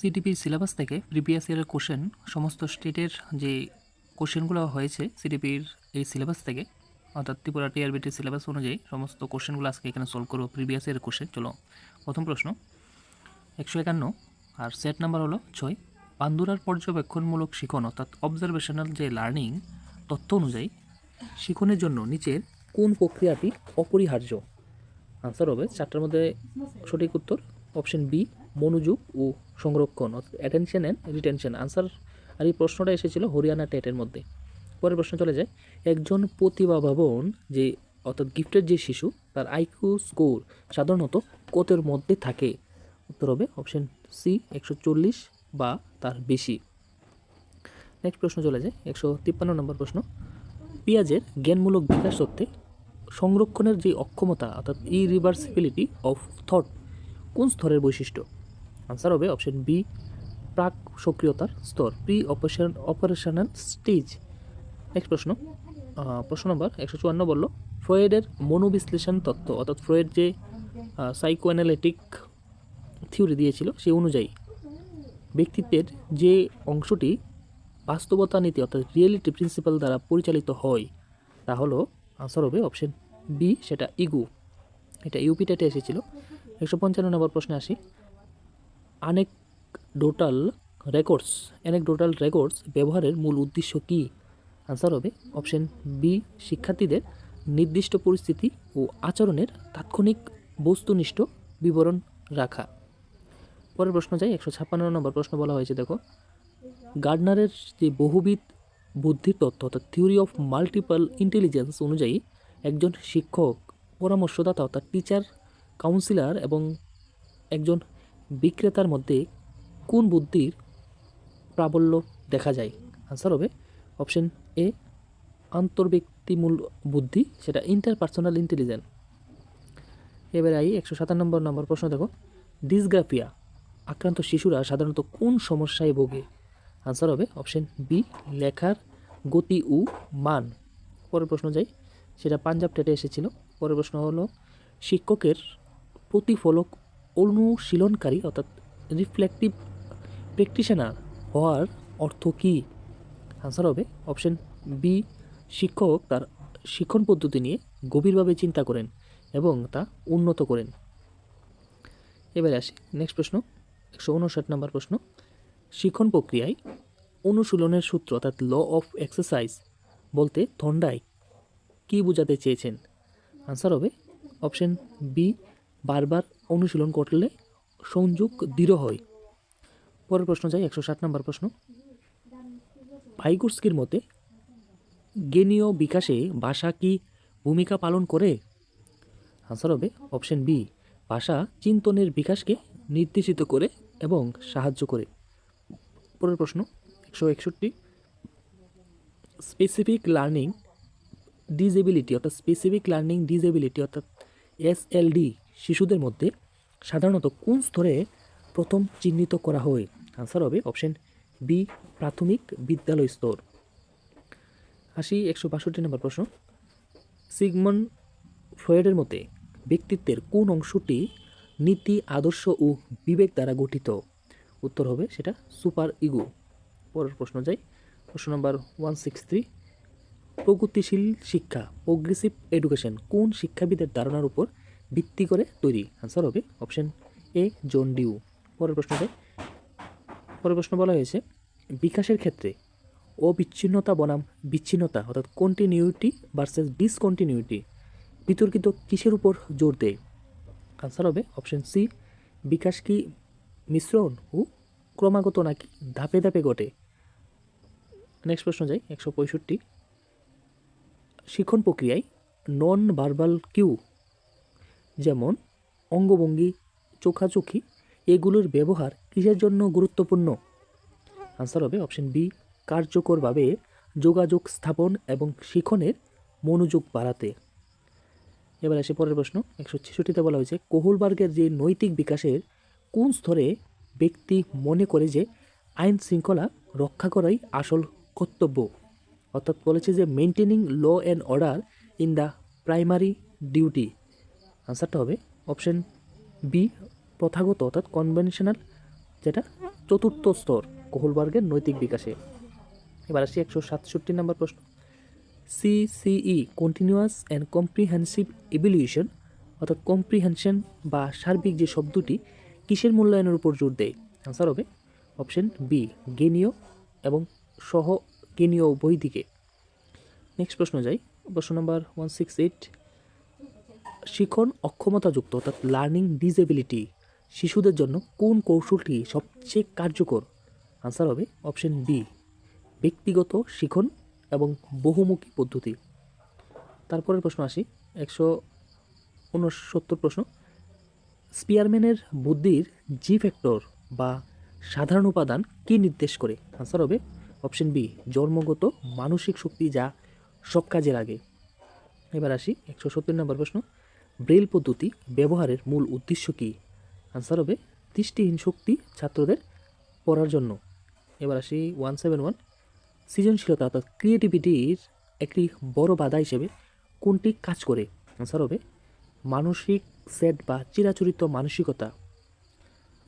সিটিপির syllabus থেকে previous ইয়ারের question সমস্ত স্টেটের যে কোশ্চেনগুলো হয়েছে সিটিপির এই সিলেবাস থেকে, অর্থাৎ ত্রিপুরা টিআরবিটির সিলেবাস অনুযায়ী সমস্ত কোশ্চেনগুলো আজকে এখানে সলভ করব প্রিভিয়াস ইয়ারের কোশ্চেন চলো, প্রথম প্রশ্ন, একশো একান্ন, আর সেট নাম্বার হলো ছয়। পান্দুরার পর্যবেক্ষণমূলক শিখন, অর্থাৎ অবজারভেশনাল যে লার্নিং তথ্য অনুযায়ী শিখনের জন্য নিচের কোন প্রক্রিয়াটি অপরিহার্য? আনসার হবে চারটার মধ্যে সঠিক উত্তর অপশন বি মনোযোগ ও সংরক্ষণ অ্যাটেনশন অ্যান্ড রিটেনশন আনসার আর এই প্রশ্নটা এসেছিল হরিয়ানা টেটের মধ্যে। পরের প্রশ্ন চলে যায়, একজন প্রতিভাবাবন যে, অর্থাৎ গিফটের যে শিশু, তার আইকিউ স্কোর সাধারণত কতের মধ্যে থাকে? উত্তর হবে অপশন সি একশো চল্লিশ বা তার বেশি। নেক্সট প্রশ্ন চলে যায়, একশো তিপ্পান্ন নম্বর প্রশ্ন। পেঁয়াজের জ্ঞানমূলক বিকাশ সত্ত্বে সংরক্ষণের যে অক্ষমতা, অর্থাৎ ই রিভার্সিবিলিটি অফ থট কোন স্তরের বৈশিষ্ট্য? আনসার হবে অপশন বি প্রাক সক্রিয়তার স্তর pre operation operational stage next প্রশ্ন প্রশ্ন নম্বর একশো চুয়ান্ন বলল, ফ্রয়েডের মনোবিশ্লেষণ তত্ত্ব, অর্থাৎ ফ্রয়েড যে সাইকো অ্যানালিটিক থিওরি দিয়েছিল সেই অনুযায়ী ব্যক্তিত্বের যে অংশটি বাস্তবতা নীতি, অর্থাৎ রিয়েলিটি প্রিন্সিপাল দ্বারা পরিচালিত হয়, তা হলো আনসার হবে অপশন বি সেটা ইগু। এটা ইউপি টেটে এসেছিল। একশো পঞ্চান্ন নম্বর প্রশ্নে আসি। আনেকডোটাল রেকর্ডস অ্যানেকডোটাল রেকর্ডস ব্যবহারের মূল উদ্দেশ্য কী? আনসার হবে অপশন বি শিক্ষার্থীদের নির্দিষ্ট পরিস্থিতি ও আচরণের তাৎক্ষণিক বস্তুনিষ্ঠ বিবরণ রাখা। পরের প্রশ্ন যাই, একশো ছাপ্পান্ন নম্বর প্রশ্ন বলা হয়েছে, দেখো। গার্ডনারের যে বহুবিধ বুদ্ধির তত্ত্ব, অর্থাৎ থিওরি অফ মাল্টিপল ইন্টেলিজেন্স অনুযায়ী একজন শিক্ষক, পরামর্শদাতা, অর্থাৎ টিচার কাউন্সিলার এবং একজন বিক্রেতার মধ্যে কোন বুদ্ধির প্রাবল্য দেখা যায়? আনসার হবে অপশন এ আন্তর্ব্যক্তিমূল বুদ্ধি, সেটা ইন্টারপার্সোনাল ইন্টেলিজেন্স এবারে আই, একশো সাতান্ন নম্বর নম্বর প্রশ্ন দেখো। ডিসগ্রাফিয়া আক্রান্ত শিশুরা সাধারণত কোন সমস্যায় ভোগে? আনসার হবে অপশন বি লেখার গতি ও মান। পরের প্রশ্ন যাই, সেটা পাঞ্জাব টেটে এসেছিল। পরের প্রশ্ন হলো, শিক্ষকের প্রতিফলক অনুশীলনকারী অর্থাৎ রিফ্লেকটিভ প্র্যাকটিশনার হওয়ার অর্থ কী? আনসার হবে অপশন বি শিক্ষক তার শিক্ষণ পদ্ধতি নিয়ে গভীরভাবে চিন্তা করেন এবং তা উন্নত করেন। এবারে আসি নেক্সট প্রশ্ন, একশো উনষাট নম্বর প্রশ্ন। শিক্ষণ প্রক্রিয়ায় অনুশীলনের সূত্র অর্থাৎ ল অফ এক্সারসাইজ বলতে থন্ডায় কী বোঝাতে চেয়েছেন? আনসার হবে অপশন বি বারবার অনুশীলন করলে সংযোগ দৃঢ় হয়। পরের প্রশ্ন যাই, একশো ষাট নম্বর প্রশ্ন। ভাইগুর্স্কির মতে, জ্ঞানীয় বিকাশে ভাষা কি ভূমিকা পালন করে? আনসার হবে অপশন বি ভাষা চিন্তনের বিকাশকে নির্দেশিত করে এবং সাহায্য করে। পরের প্রশ্ন, একশো একষট্টি। স্পেসিফিক লার্নিং ডিজেবিলিটি অর্থাৎ স্পেসিফিক লার্নিং ডিজেবিলিটি অর্থাৎ এসএলডি শিশুদের মধ্যে সাধারণত কোন স্তরে প্রথম চিহ্নিত করা হয়? আনসার হবে অপশন বি প্রাথমিক বিদ্যালয় স্তর। আসি একশো বাষট্টি নম্বর প্রশ্ন। সিগমন ফ্রয়েডের মতে, ব্যক্তিত্বের কোন অংশটি নীতি, আদর্শ ও বিবেক দ্বারা গঠিত? উত্তর হবে সেটা সুপার ইগো। পরের প্রশ্ন যাই। প্রশ্ন নম্বর ওয়ান সিক্স থ্রি প্রগতিশীল শিক্ষা প্রোগ্রেসিভ এডুকেশন কোন শিক্ষাবিদের ধারণার উপর ভিত্তি করে তৈরি। আনসার হবে অপশন এ জন ডিউ পরের প্রশ্নতে, পরের প্রশ্ন বলা হয়েছে, বিকাশের ক্ষেত্রে অবিচ্ছিন্নতা বনাম বিচ্ছিন্নতা, অর্থাৎ কন্টিনিউটি ভার্সেস ডিসকন্টিনিউটি বিতর্কিত কিসের উপর জোর দেয়? আনসার হবে অপশন সি বিকাশ কি মিশ্রণ ও ক্রমাগত নাকি ধাপে ধাপে ঘটে? নেক্সট প্রশ্ন যাই, একশো পঁয়ষট্টি। শিক্ষণ প্রক্রিয়ায় নন ভার্বাল কিউ যেমন অঙ্গভঙ্গি, চোখাচোখি, এগুলোর ব্যবহার কিসের জন্য গুরুত্বপূর্ণ? আনসার হবে অপশন বি কার্যকরভাবে যোগাযোগ স্থাপন এবং শিখনের মনোযোগ বাড়াতে। এবার আসে পরের প্রশ্ন, একশো ছেষট্টিতে বলা হয়েছে, কোহলবার্গের যে নৈতিক বিকাশের কোন স্তরে ব্যক্তি মনে করে যে আইন শৃঙ্খলা রক্ষা করাই আসল কর্তব্য? অর্থাৎ বলেছে যে maintaining law and order in the primary duty আনসারটা হবে অপশন বি প্রথাগত অর্থাৎ কনভেনশনাল যেটা চতুর্থ স্তর, কোহলবার্গের নৈতিক বিকাশে। এবার আসি একশো সাতষট্টি নম্বর প্রশ্ন। CCE continuous and comprehensive evolution অর্থাৎ কম্প্রিহেনশন বা সার্বিক যে শব্দটি, কিসের মূল্যায়নের উপর জোর দেয়? আনসার হবে অপশন বি গেনীয় এবং সহ গেনীয় উভয় দিকে নেক্সট প্রশ্ন যাই। প্রশ্ন নাম্বার ওয়ান সিক্স এইট শিখন অক্ষমতাযুক্ত অর্থাৎ লার্নিং ডিসেবিলিটি শিশুদের জন্য কোন কৌশলটি সবচেয়ে কার্যকর? আনসার হবে অপশন বি ব্যক্তিগত শিখন এবং বহুমুখী পদ্ধতি। তারপরের প্রশ্ন আসি, একশো উনসত্তর প্রশ্ন স্পিয়ারম্যানের বুদ্ধির জি ফ্যাক্টর বা সাধারণ উপাদান কি নির্দেশ করে? আনসার হবে অপশন বি জন্মগত মানসিক শক্তি যা সব কাজের আগে এবার আসি একশো সত্তর নম্বর প্রশ্ন ব্রেল পদ্ধতি ব্যবহারের মূল উদ্দেশ্য কী? আনসার হবে, দৃষ্টিহীন শক্তি ছাত্রদের পড়ার জন্য। এবার আসি ওয়ান সেভেন ওয়ান সৃজনশীলতা অর্থাৎ ক্রিয়েটিভিটির একটি বড় বাধা হিসেবে কোনটি কাজ করে? আনসার হবে, মানসিক সেট বা চিরাচরিত মানসিকতা।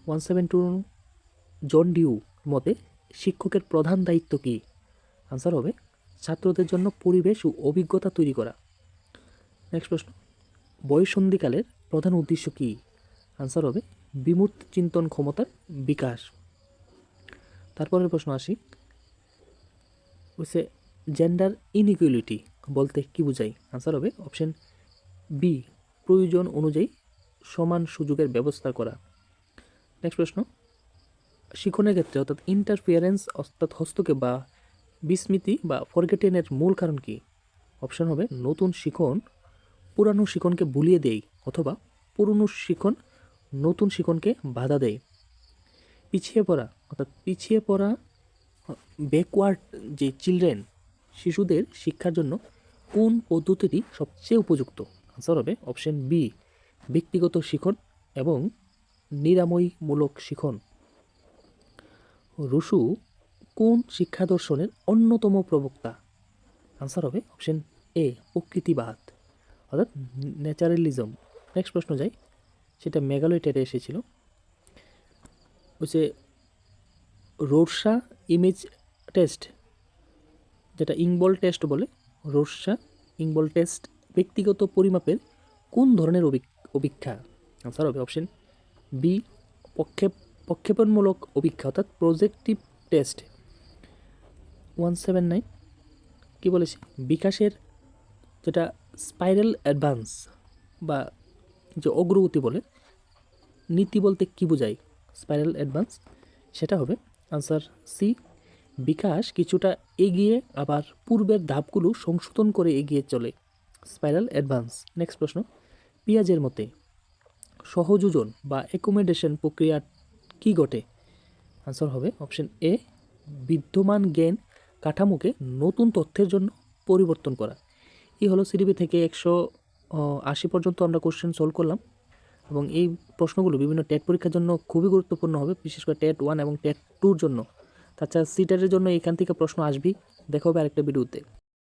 One seven two John Dewey মতে শিক্ষকের প্রধান দায়িত্ব কী? আনসার হবে, ছাত্রদের জন্য পরিবেশ ও অভিজ্ঞতা তৈরি করা। নেক্সট প্রশ্ন বয়সন্ধিকালের প্রধান উদ্দেশ্য কী? আনসার হবে বিমূর্ত চিন্তন ক্ষমতার বিকাশ। তারপরের প্রশ্ন আসি হচ্ছে জেন্ডার ইনইকুয়ালিটি বলতে কি বোঝায় আনসার হবে অপশন বি প্রয়োজন অনুযায়ী সমান সুযোগের ব্যবস্থা করা। নেক্সট প্রশ্ন শিখনের ক্ষেত্রে অর্থাৎ ইন্টারফিয়ারেন্স অর্থাৎ হস্তক্ষেপ বা বিস্মৃতি বা ফরগেটেনের মূল কারণ কি? অপশন হবে নতুন শিখন পুরানো শিখনকে বুলিয়ে দেয় অথবা পুরনো শিখন নতুন শিখনকে বাধা দেয় পিছিয়ে পড়া, অর্থাৎ পিছিয়ে পড়া ব্যাকওয়ার্ড যে চিলড্রেন শিশুদের শিক্ষার জন্য কোন পদ্ধতিটি সবচেয়ে উপযুক্ত? আনসার হবে অপশন বি ব্যক্তিগত শিখন এবং নিরাময়মূলক শিখন রুশু, কোন শিক্ষা দর্শনের অন্যতম প্রবক্তা? আনসার হবে অপশন এ প্রকৃতিবাদ। অর্থাৎ ন্যাচারালিজম। নেক্সট প্রশ্ন যাই। সেটা মেঘালয় টেটে এসেছিল। হচ্ছে রোরসা ইমেজ টেস্ট, যেটা ইংবল টেস্ট বলে, রোরসা ইংবল টেস্ট ব্যক্তিগত পরিমাপের কোন ধরনের অভিক- অপেক্ষা আনসার হবে অপশন বি পক্ষেপ প্রক্ষেপণমূলক অপেক্ষা অর্থাৎ projective test one seven nine কী বলেছে? বিকাশের, যেটা স্পাইরাল অ্যাডভান্স বা যে অগ্রগতি বলে, নীতি বলতে কী বোঝায় স্পাইরাল অ্যাডভান্স? সেটা হবে আনসার সি, বিকাশ কিছুটা এগিয়ে আবার পূর্বের ধাপগুলো সংশোধন করে এগিয়ে চলে। স্পাইরাল অ্যাডভান্স, নেক্সট প্রশ্ন। পিয়াজের মতে সহযোজন বা অ্যাকোমোডেশন প্রক্রিয়া কী ঘটে? আনসার হবে অপশন এ, বিদ্যমান জ্ঞান কাঠামোকে নতুন তথ্যের জন্য পরিবর্তন করা। এই হলো সিডিবি থেকে একশো আশি পর্যন্ত আমরা কোশ্চেন সলভ করলাম। এবং এই প্রশ্নগুলো বিভিন্ন টেট পরীক্ষার জন্য খুবই গুরুত্বপূর্ণ হবে, বিশেষ করে টেট ওয়ান এবং টেট টুর জন্য। তাছাড়া সিটারের জন্য এখান থেকে প্রশ্ন আসবি দেখা হবে আরেকটা ভিডিওতে